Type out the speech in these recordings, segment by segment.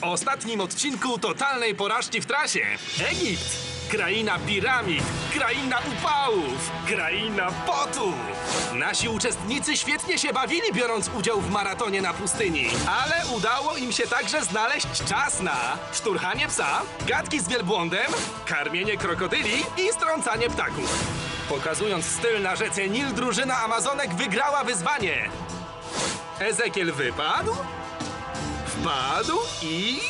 W ostatnim odcinku totalnej porażki w trasie Egipt, kraina piramid, kraina upałów, kraina potu. Nasi uczestnicy świetnie się bawili, biorąc udział w maratonie na pustyni, ale udało im się także znaleźć czas na szturchanie psa, gadki z wielbłądem, karmienie krokodyli i strącanie ptaków. Pokazując styl na rzece Nil, drużyna Amazonek wygrała wyzwanie. Ezekiel wypadł, wpadł i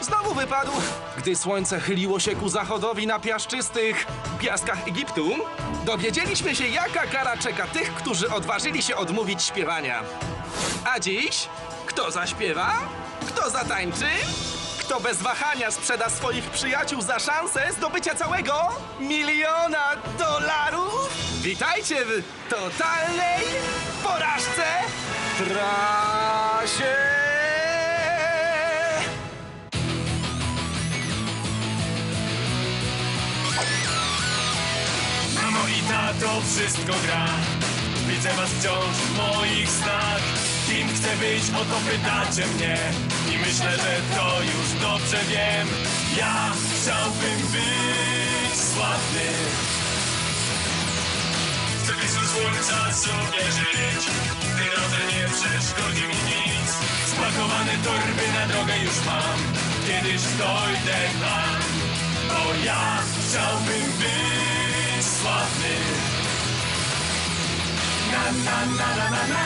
znowu wypadł. Gdy słońce chyliło się ku zachodowi na piaszczystych piaskach Egiptu, dowiedzieliśmy się, jaka kara czeka tych, którzy odważyli się odmówić śpiewania. A dziś kto zaśpiewa? Kto zatańczy? Kto bez wahania sprzeda swoich przyjaciół za szansę zdobycia całego miliona dolarów? Witajcie w totalnej porażce trasie! I tato, wszystko gra. Widzę was wciąż w moich snach. Kim chcę być, o to pytacie mnie. I myślę, że to już dobrze wiem. Ja chciałbym być sławny. Chcę blisko słońca sobie żyć Gdy drodze nie przeszkodzi mi nic. Spakowane torby na drogę już mam. Kiedyś dojdę tam Bo ja chciałbym być sławny Na na na na na na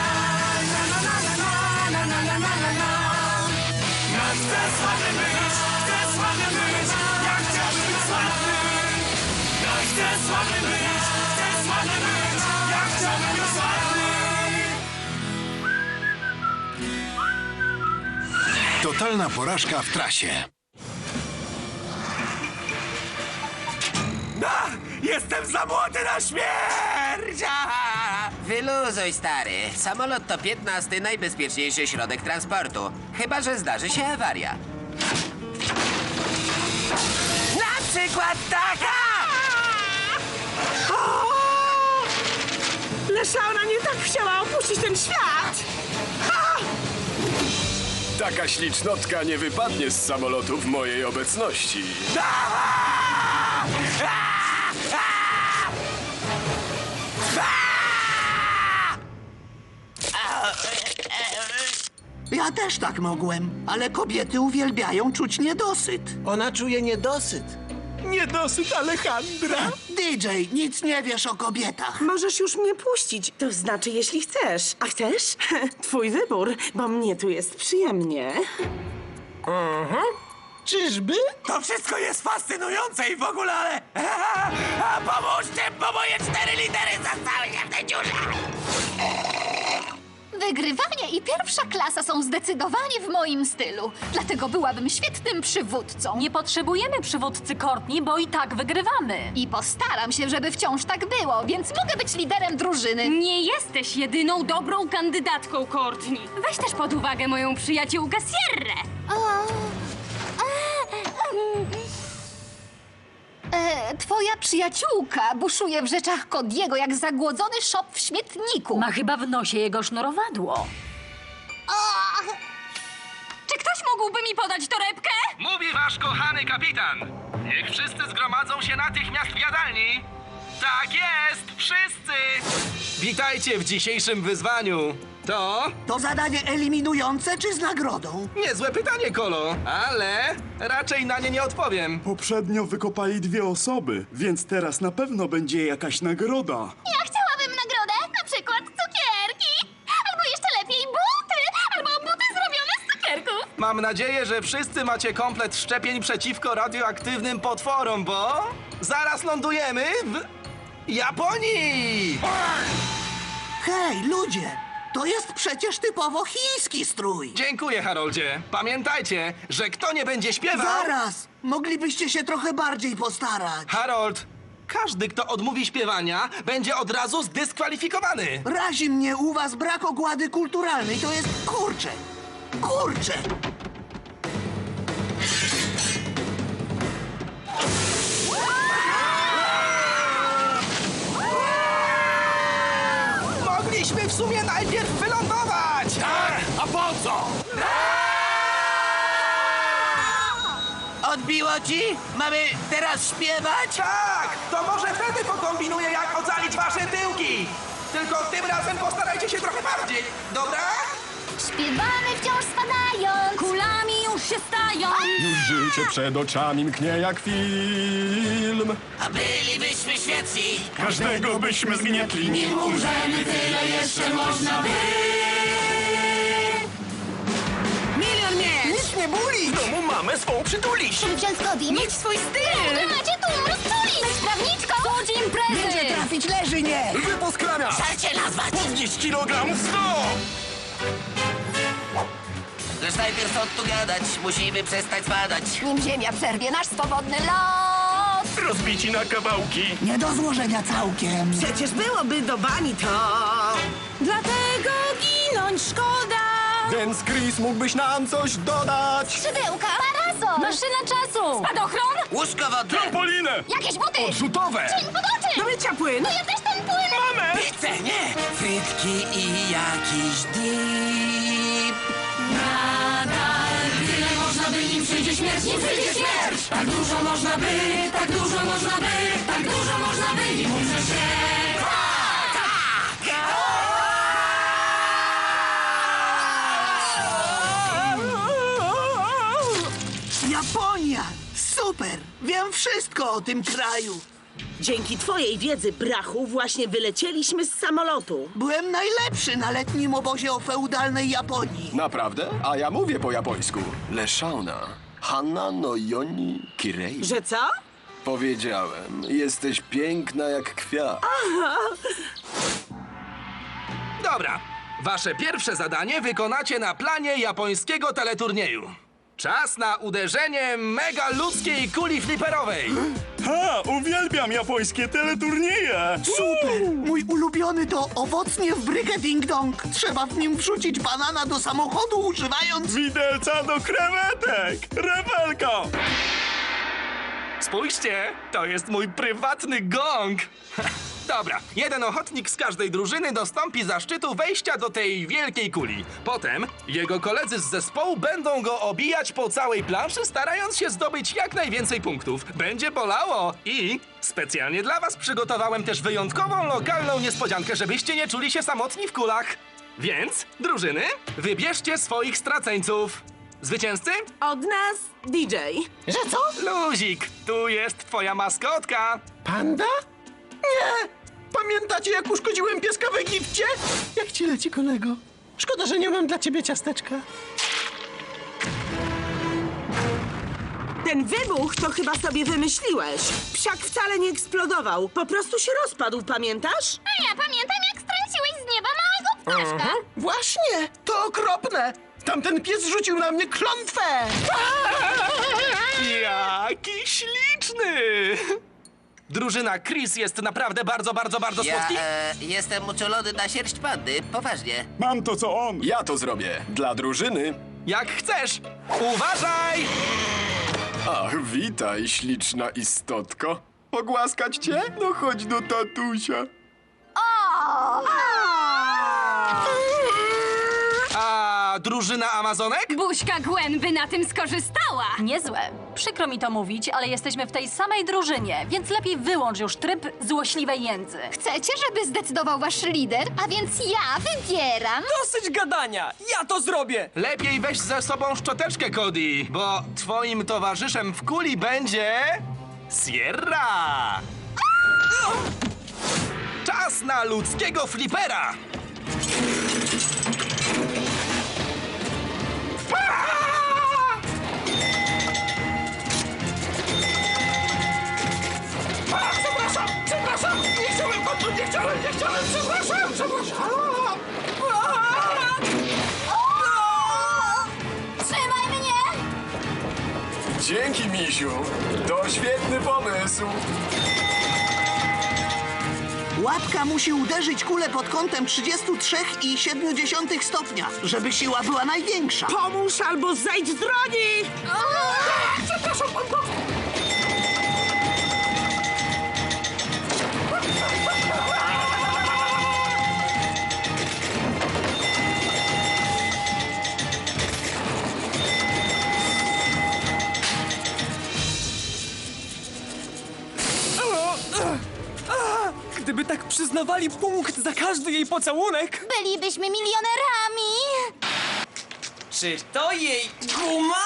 Na na na na na na na na na na Ja chcę sławny być, chcę sławny być Ja być sławny chcę sławny być, chcę sławny być Ja być sławny Totalna porażka w trasie. Jestem za młody na śmierć! Wyluzuj, stary. Samolot to 15 najbezpieczniejszy środek transportu. Chyba, że zdarzy się awaria. Na przykład taka! Leszauna nie tak chciała opuścić ten świat! Taka ślicznotka nie wypadnie z samolotu w mojej obecności. Ja też tak mogłem, ale kobiety uwielbiają czuć niedosyt. Ona czuje niedosyt. Niedosyt Alejandra! DJ, nic nie wiesz o kobietach. Możesz już mnie puścić, to znaczy jeśli chcesz. A chcesz? Twój wybór, bo mnie tu jest przyjemnie. Czyżby? To wszystko jest fascynujące i w ogóle, ale... A, pomóżcie, bo moje cztery litery zastały się w tej dziurze! Wygrywanie i pierwsza klasa są zdecydowanie w moim stylu. Dlatego byłabym świetnym przywódcą. Nie potrzebujemy przywódcy Courtney, bo i tak wygrywamy. I postaram się, żeby wciąż tak było, więc mogę być liderem drużyny. Nie jesteś jedyną dobrą kandydatką, Courtney. Weź też pod uwagę moją przyjaciółkę Sierrę. E, twoja przyjaciółka buszuje w rzeczach Kodiego jak zagłodzony szop w śmietniku. Ma chyba w nosie jego sznurowadło. Czy ktoś mógłby mi podać torebkę? Mówi wasz kochany kapitan. Niech wszyscy zgromadzą się natychmiast w jadalni. Tak jest, wszyscy! Witajcie w dzisiejszym wyzwaniu. To To zadanie eliminujące czy z nagrodą? niezłe pytanie, Kolo, ale raczej na nie nie odpowiem. Poprzednio wykopali dwie osoby, więc teraz na pewno będzie jakaś nagroda. Ja chciałabym nagrodę, na przykład cukierki. Albo jeszcze lepiej buty, albo buty zrobione z cukierków. Mam nadzieję, że wszyscy macie komplet szczepień przeciwko radioaktywnym potworom, bo zaraz lądujemy w Japonii! Hej, ludzie, to jest przecież typowo chiński strój. Dziękuję, Haroldzie. Pamiętajcie, że kto nie będzie śpiewał... Zaraz, moglibyście się trochę bardziej postarać. Harold, każdy, kto odmówi śpiewania, będzie od razu zdyskwalifikowany. Razi mnie u was brak ogłady kulturalnej, to jest kurcze. Kurcze! Mogliśmy w sumie najpierw wylądować! A po co? samoloci? Mamy teraz śpiewać? Tak! To może wtedy pokombinuję, jak ocalić wasze tyłki! Tylko tym razem postarajcie się trochę bardziej, dobra? Śpiewamy wciąż spadając. Kulami już się stają! Już życie przed oczami mknie jak film. A bylibyśmy świetni. Każdego byśmy zgnietli. Nim umrzemy, tyle jeszcze można by. Boli! W domu mamy swą przytuliś. Wziąć Cody. Mieć swój styl. Wy macie tu rozczulić. Być prawniczką. Cudź imprezy! trafić leży nie! Wypust. Żarcie nazwać! Podnieść kilogramów 100. Lecz najpierw stąd tu gadać, musimy przestać spadać. Nim ziemia przerwie nasz swobodny lot. Rozbici na kawałki. Nie do złożenia całkiem. Przecież byłoby do bani to. Dlatego ginąć szkoda! Więc Chris mógłbyś nam coś dodać. Szydełka. Parasol. Maszyna czasu! Spadochron? Łóżko wodne! Trampolinę. Jakieś buty. Odrzutowe. Cień pod oczy. Do mycia płyn. No ja też ten płyn. Pizzę, nie! Frytki i jakiś dip. Nadal tyle można by, nim przyjdzie śmierć, nim przyjdzie śmierć. Tak dużo można by, tak dużo można by, tak dużo można by, nim umrze się. Wiem wszystko o tym kraju. Dzięki twojej wiedzy, brachu, właśnie wylecieliśmy z samolotu. Byłem najlepszy na letnim obozie o feudalnej Japonii. Naprawdę? A ja mówię po japońsku. Leszauna. Hanna no yoni kirei. Że co? Powiedziałem, jesteś piękna jak kwiat. Dobra. Wasze pierwsze zadanie wykonacie na planie japońskiego teleturnieju. Czas na uderzenie mega ludzkiej kuli fliperowej. Ha, uwielbiam japońskie teleturnieje. Super! Mój ulubiony to owocnie w brykę ding dong. Trzeba w nim wrzucić banana do samochodu używając... Widelca do krewetek. Rewelko. Spójrzcie, to jest mój prywatny gong. Dobra, jeden ochotnik z każdej drużyny dostąpi zaszczytu wejścia do tej wielkiej kuli. Potem jego koledzy z zespołu będą go obijać po całej planszy, starając się zdobyć jak najwięcej punktów. Będzie bolało i specjalnie dla was przygotowałem też wyjątkową lokalną niespodziankę, żebyście nie czuli się samotni w kulach. Więc, drużyny, wybierzcie swoich straceńców. Zwycięzcy? Od nas DJ. Że co? Luzik, tu jest twoja maskotka. Panda? Nie! Pamiętacie, jak uszkodziłem pieska w Egipcie? Jak ci leci, kolego? Szkoda, że nie mam dla ciebie ciasteczka. Ten wybuch to chyba sobie wymyśliłeś. Psiak wcale nie eksplodował. Po prostu się rozpadł, pamiętasz? A ja pamiętam, jak strąciłeś z nieba małego ptaszka. Właśnie! To okropne! Tamten pies rzucił na mnie klątwę! Jaki śliczny! Drużyna Chris jest naprawdę bardzo, bardzo, bardzo Ja słodki. e, jestem uczulony na sierść pandy, poważnie. Mam to, co on. Ja to zrobię. Dla drużyny. Jak chcesz. Uważaj! Ach, witaj, śliczna istotko. Pogłaskać cię? No chodź do tatusia. A drużyna Amazonek? Buźka Gwen by na tym skorzystała! Niezłe. Przykro mi to mówić, ale jesteśmy w tej samej drużynie, więc lepiej wyłącz już tryb złośliwej jędzy. Chcecie, żeby zdecydował wasz lider? A więc ja wybieram. Dosyć gadania! Ja to zrobię! Lepiej weź ze sobą szczoteczkę, Cody, bo twoim towarzyszem w kuli będzie... Sierra! Czas na ludzkiego flipera! Chciałem, przepraszam, przepraszam! Trzymaj mnie! Dzięki, misiu. To świetny pomysł. Łapka musi uderzyć kulę pod kątem 33,7 stopnia, żeby siła była największa. Pomóż albo zejdź z drogi! Gdyby tak przyznawali punkt za każdy jej pocałunek. Bylibyśmy milionerami. Czy to jej guma?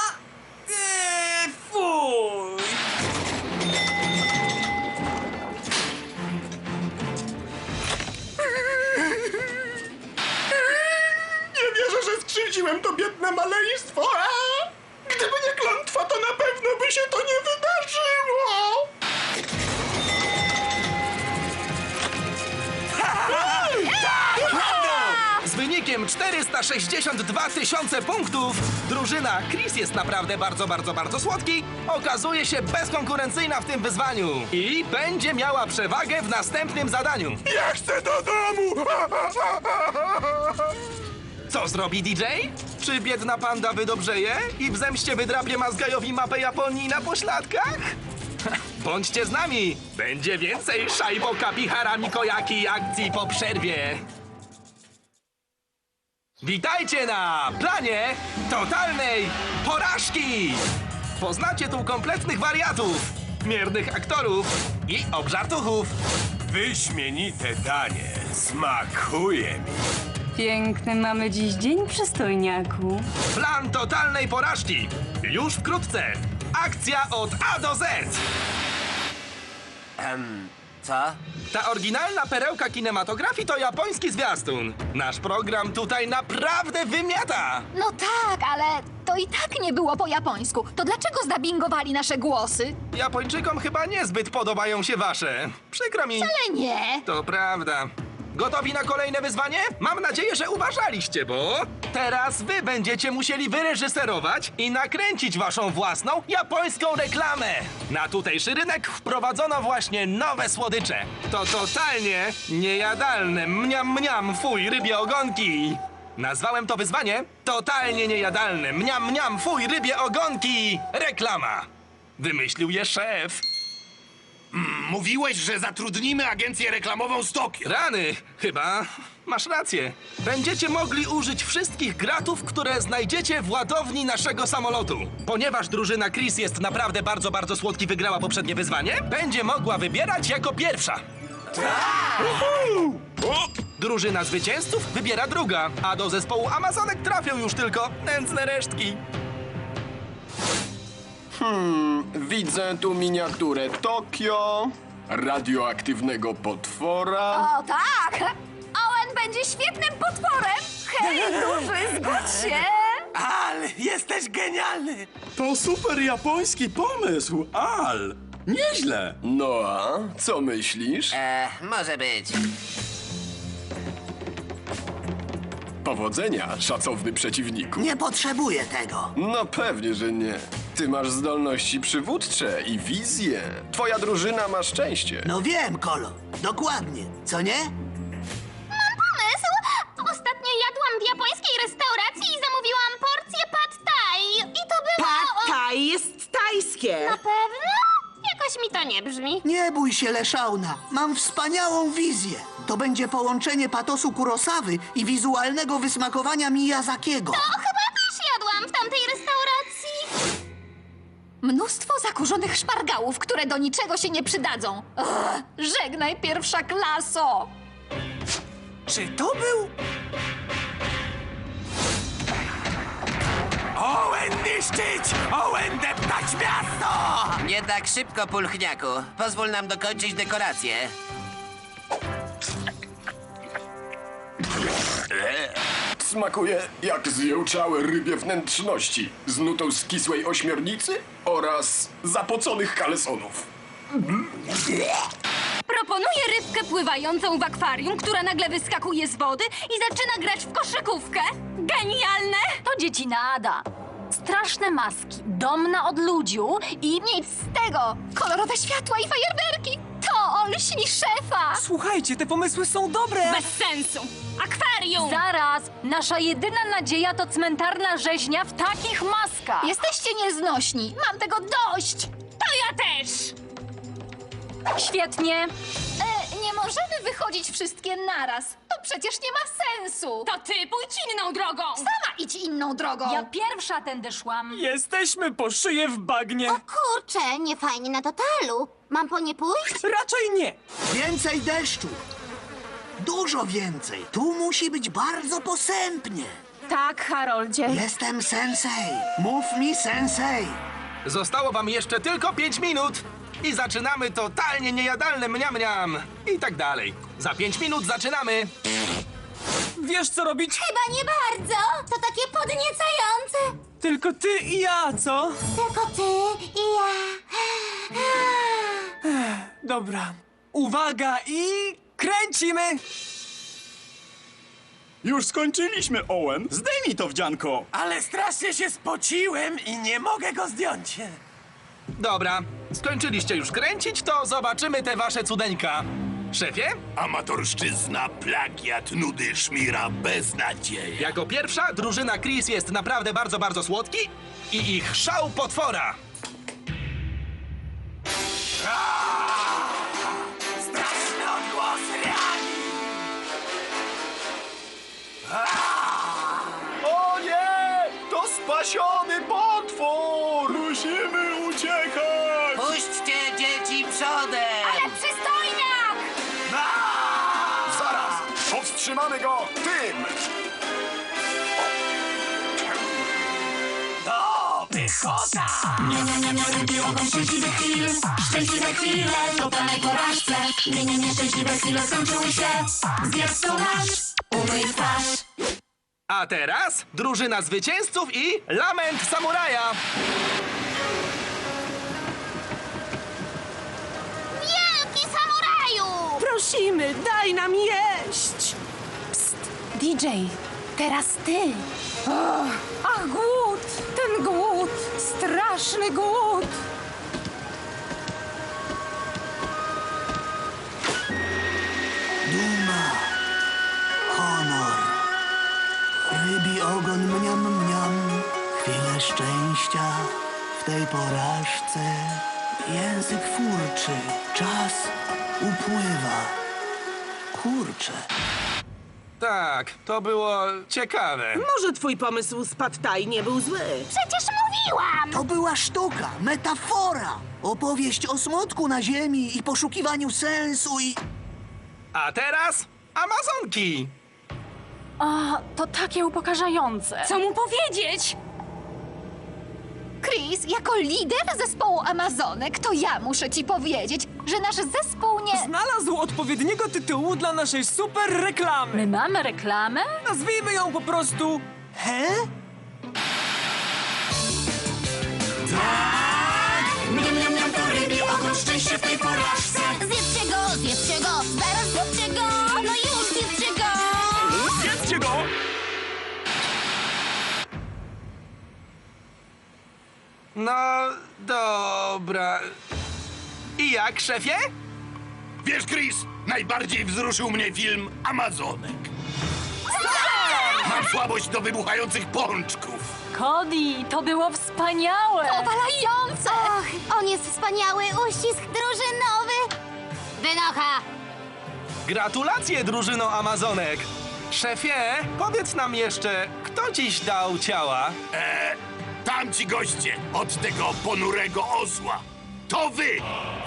Punktów drużyna Chris jest naprawdę bardzo, bardzo, bardzo słodki. Okazuje się bezkonkurencyjna w tym wyzwaniu i będzie miała przewagę w następnym zadaniu. Ja chcę do domu! Co zrobi DJ? Czy biedna panda wydobrzeje i w zemście wydrapie Mazgajowi mapę Japonii na pośladkach? Bądźcie z nami! Będzie więcej szajbo kapihara Mikoyaki i akcji po przerwie. Witajcie na planie totalnej porażki! Poznacie tu kompletnych wariatów, miernych aktorów i obżartuchów. Wyśmienite danie. Smakuje mi. Piękny mamy dziś dzień, przystojniaku. Plan totalnej porażki. Już wkrótce. Akcja od A do Z. Em, co? Ta oryginalna perełka kinematografii to japoński zwiastun. Nasz program tutaj naprawdę wymiata. No tak, ale to i tak nie było po japońsku. To dlaczego zdabingowali nasze głosy? Japończykom chyba niezbyt podobają się wasze. Przykro mi. Ale nie. To prawda. Gotowi na kolejne wyzwanie? Mam nadzieję, że uważaliście, bo teraz wy będziecie musieli wyreżyserować i nakręcić waszą własną japońską reklamę. Na tutejszy rynek wprowadzono właśnie nowe słodycze. To totalnie niejadalne mniam mniam fuj rybie ogonki. Nazwałem to wyzwanie totalnie niejadalne mniam mniam fuj rybie ogonki. Reklama. Wymyślił je szef. Mówiłeś, że zatrudnimy agencję reklamową z Tokio. Rany, chyba masz rację. Będziecie mogli użyć wszystkich gratów, które znajdziecie w ładowni naszego samolotu. Ponieważ drużyna Chris jest naprawdę bardzo, bardzo słodki, wygrała poprzednie wyzwanie, będzie mogła wybierać jako pierwsza. Drużyna zwycięzców wybiera druga, a do zespołu Amazonek trafią już tylko nędzne resztki. Widzę tu miniaturę Tokio, radioaktywnego potwora. O tak! Owen będzie świetnym potworem! Hej, duży, zgódź się! Ale jesteś genialny! To super japoński pomysł, Al. Nieźle. No a co myślisz? E, może być. Powodzenia, szacowny przeciwniku. Nie potrzebuję tego. No pewnie, że nie. Ty masz zdolności przywódcze i wizję. Twoja drużyna ma szczęście. No wiem, Kolo. Dokładnie. Co nie? Mam pomysł! Ostatnio jadłam w japońskiej restauracji i zamówiłam porcję pad thai. I to było... Pad thai jest tajskie. Na pewno? Jakoś mi to nie brzmi. Nie bój się, Leszauna. Mam wspaniałą wizję. To będzie połączenie patosu Kurosawy i wizualnego wysmakowania Miyazakiego. To Mnóstwo zakurzonych szpargałów, które do niczego się nie przydadzą. Ugh, żegnaj, pierwsza klaso! Czy to był... Owen niszczyć! Owen deptać miasto! Nie tak szybko, pulchniaku. Pozwól nam dokończyć dekorację. Smakuje jak zjełczałe rybie wnętrzności z nutą skisłej ośmiornicy oraz zapoconych kalesonów. Proponuję rybkę pływającą w akwarium, która nagle wyskakuje z wody i zaczyna grać w koszykówkę. Genialne! To dzieci nada. Straszne maski, dom na odludziu i... Nic z tego! Kolorowe światła i fajerwerki! To olśni szefa! Słuchajcie, te pomysły są dobre! Bez sensu! Akwarium! Zaraz! Nasza jedyna nadzieja to cmentarna rzeźnia w takich maskach! Jesteście nieznośni! Mam tego dość! To ja też! Świetnie! E, nie możemy wychodzić wszystkie naraz. To przecież nie ma sensu. To ty pójdź inną drogą! Sama idź inną drogą. Ja pierwsza tędy szłam. Jesteśmy po szyję w bagnie. Kurczę, nie fajnie na totalu. Mam po nie pójść? Raczej nie. Więcej deszczu. Dużo więcej. Tu musi być bardzo posępnie. Tak, Haroldzie. Jestem sensei. Mów mi sensei. Zostało wam jeszcze tylko 5 minut. I zaczynamy totalnie niejadalne mniam mniam. I tak dalej. Za 5 minut zaczynamy. Wiesz co robić? Chyba nie bardzo. To takie podniecające. Tylko ty i ja, co? Tylko ty i ja. Dobra. Uwaga i kręcimy! Już skończyliśmy, Owen. Zdejmij to wdzianko. Ale strasznie się spociłem i nie mogę go zdjąć. Dobra, skończyliście już kręcić, to zobaczymy te wasze cudeńka. Szefie, Amatorszczyzna, plagiat, nudy, szmira, beznadzieja. jako pierwsza drużyna Chris jest naprawdę bardzo, bardzo słodki i ich szał potwora. Straszny To spasiony potwór! Musimy uciekać! Puśćcie dzieci przodem! Ale przystojniak! Zaraz! Powstrzymamy go tym! To pychota! Nie, nie, nie, nie, rybi ogon szczęśliwy chwil Szczęśliwe chwile, totalnej porażce Nie, nie, nie, szczęśliwe chwile skończyły się Zjedz co masz, umyj twarz A teraz drużyna zwycięzców i lament samuraja. Wielki samuraju! Prosimy, daj nam jeść. DJ, teraz ty. Och, ach, głód! Ten głód! Straszny głód! Rybi ogon mniam mniam. Chwile szczęścia w tej porażce. Język furczy. Czas upływa. Kurczę. Tak, to było ciekawe. Może twój pomysł z Pad Thai nie był zły. Przecież mówiłam! To była sztuka, metafora. Opowieść o smutku na ziemi i poszukiwaniu sensu i... A teraz Amazonki. A, to takie upokarzające. Co mu powiedzieć? Chris, jako lider zespołu Amazonek, to ja muszę ci powiedzieć, że nasz zespół nie... Znalazł odpowiedniego tytułu dla naszej super reklamy. My mamy reklamę? Nazwijmy ją po prostu He? Mniam, mniam, mniam, to rybi ogon szczęście w tej porażce Zjedzcie go, zjedzcie go, zaraz zjedzcie go! No, dobra. I jak, szefie? Wiesz, Chris, najbardziej wzruszył mnie film Amazonek. Mam słabość do wybuchających pączków. Cody, to było wspaniałe! Opalające! Och, on jest wspaniały, uścisk drużynowy! Wynocha! Gratulacje, drużyno Amazonek. Szefie, powiedz nam jeszcze, kto dziś dał ciała? E, tamci goście od tego ponurego osła. To wy!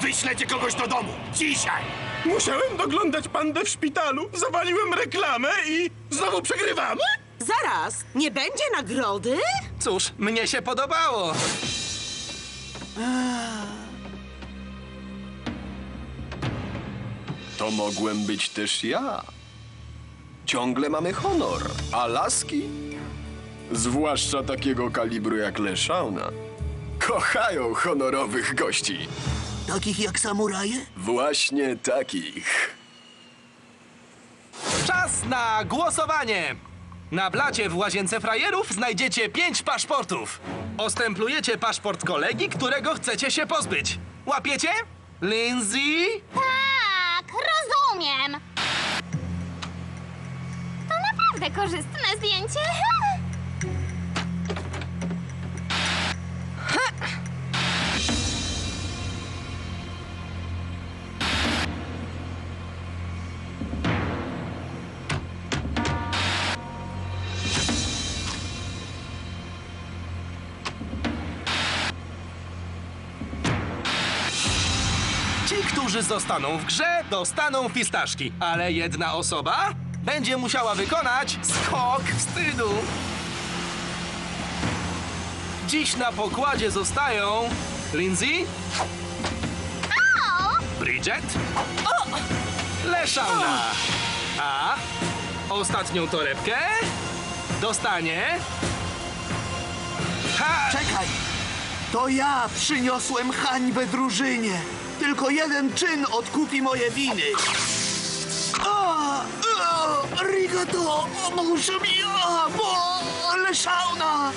Wyślecie kogoś do domu. Dzisiaj! Musiałem doglądać pandę w szpitalu, zawaliłem reklamę i znowu przegrywamy? Zaraz, nie będzie nagrody? Cóż, mnie się podobało. To mogłem być też ja. Ciągle mamy honor, a laski? Zwłaszcza takiego kalibru jak Leszauna. Kochają honorowych gości. Takich jak samuraje? Właśnie takich. Czas na głosowanie. Na blacie w łazience frajerów znajdziecie pięć paszportów. Ostemplujecie paszport kolegi, którego chcecie się pozbyć. Łapiecie? Lindsay? Tak, rozumiem! To naprawdę korzystne zdjęcie. Ci, którzy zostaną w grze, dostaną fistaszki, ale jedna osoba będzie musiała wykonać skok wstydu. Dziś na pokładzie zostają Lindsay, Bridget, Leszauna. A ostatnią torebkę dostanie... Ha! Czekaj! To ja przyniosłem hańbę drużynie. Tylko jeden czyn odkupi moje winy. A, a, Rigato, pomóż mi, a, bo Leszauna!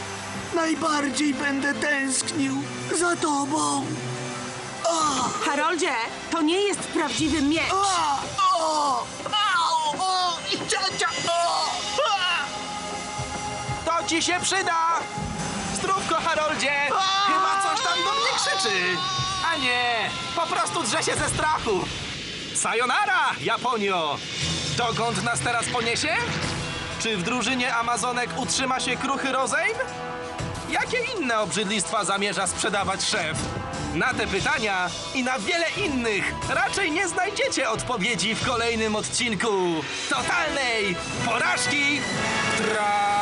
Najbardziej będę tęsknił za tobą. A, Haroldzie, to nie jest prawdziwy miecz. a, o, au, o, i o, a. To ci się przyda! Zdrówko, Haroldzie! Chyba coś tam do mnie krzyczy! A nie, po prostu drze się ze strachu! Sayonara, Japonio! Dokąd nas teraz poniesie? Czy w drużynie Amazonek utrzyma się kruchy rozejm? Jakie inne obrzydlistwa zamierza sprzedawać szef? Na te pytania i na wiele innych raczej nie znajdziecie odpowiedzi w kolejnym odcinku totalnej porażki tra